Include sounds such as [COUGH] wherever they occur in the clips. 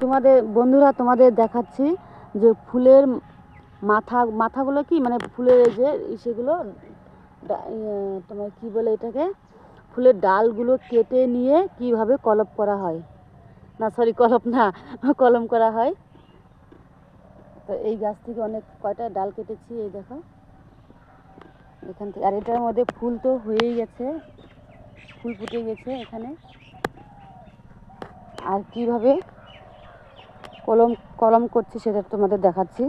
তোমাদের, বন্ধুরা তোমাদের দেখাচ্ছি যে ফুলের মাথা, মাথাগুলো কি মানে ফুলের যে সেগুলো তোমার কি বলে এটাকে? ফুলের ডালগুলো কেটে নিয়ে কীভাবে কলপ করা হয়? না সরি কলপ না, [LAUGHS] কলম করা হয়। তো এই গাছ থেকে অনেক কয়টা ডাল কেটেছি, এই দেখো। এখান থেকে, আর এটার মধ্যে ফুল তো হয়েই গেছে, ফুল ফুটে গেছে এখানে। আর কীভাবে কলম কলম করছি সেটা তোমাদের দেখাচ্ছি।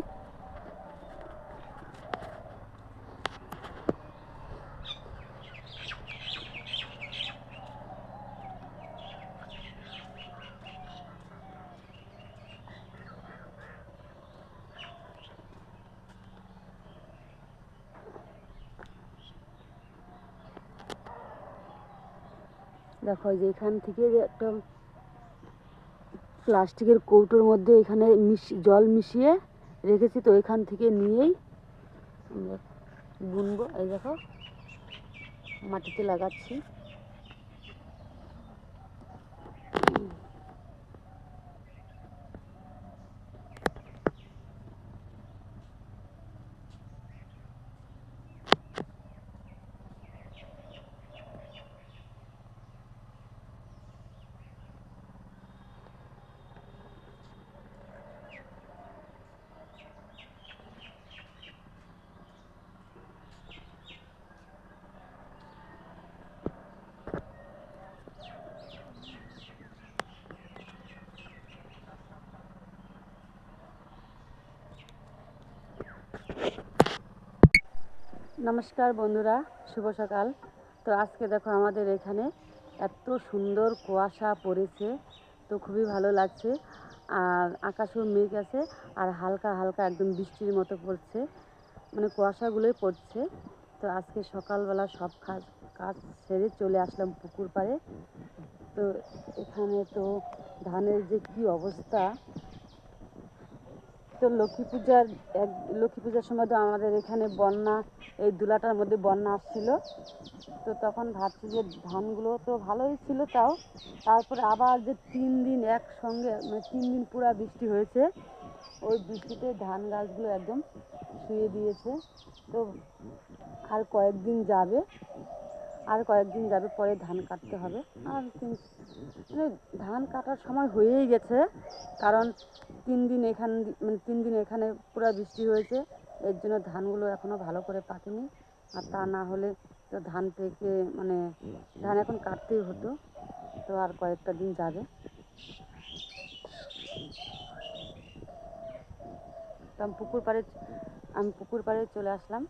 দেখো যে এখান থেকে যে একটা প্লাস্টিকের কৌটোর মধ্যে এখানে জল মিশিয়ে রেখেছি তো এখান থেকে নিয়েই আমরা বুনবো এই দেখো, মাটিতে লাগাচ্ছি। নমস্কার বন্ধুরা, শুভ সকাল। তো আজকে দেখো আমাদের এখানে এত সুন্দর কুয়াশা পড়েছে, তো খুবই ভালো লাগছে। আর আকাশেও মেঘ আছে, আর হালকা হালকা একদম বৃষ্টির মতো পড়ছে মানে কুয়াশাগুলোই পড়ছে। তো আজকে সকালবেলা সব কাজ কাজ সেরে চলে আসলাম পুকুর পাড়ে। তো এখানে তো ধানের যে কি অবস্থা তো লক্ষ্মী পূজার এক, লক্ষ্মী পূজার সময় তো আমাদের এখানে বন্যা, এই দুলাটার মধ্যে বন্যা আসছিল। তো তখন ভাবছি যে ধানগুলো তো ভালোই ছিল তাও। তারপরে আবার যে তিন দিন একসঙ্গে মানে তিন দিন পুরা বৃষ্টি হয়েছে, ওই বৃষ্টিতে ধান গাছগুলো একদম শুয়ে দিয়েছে। তো আর কয়েকদিন যাবে, আর কয়েকদিন যাবে পরে ধান কাটতে হবে। আর মানে ধান কাটার সময় হয়েই গেছে, কারণ তিন দিন এখান মানে তিন দিন এখানে পুরো বৃষ্টি হয়েছে। এর জন্য ধানগুলো এখনও ভালো করে পাকেনি। আর তা না হলে তো ধান পেকে মানে ধান এখন কাটতেই হতো। তো আর কয়েকটা দিন যাবে। তো আমি পুকুর পাড়ে, আমি পুকুর পাড়ে চলে আসলাম।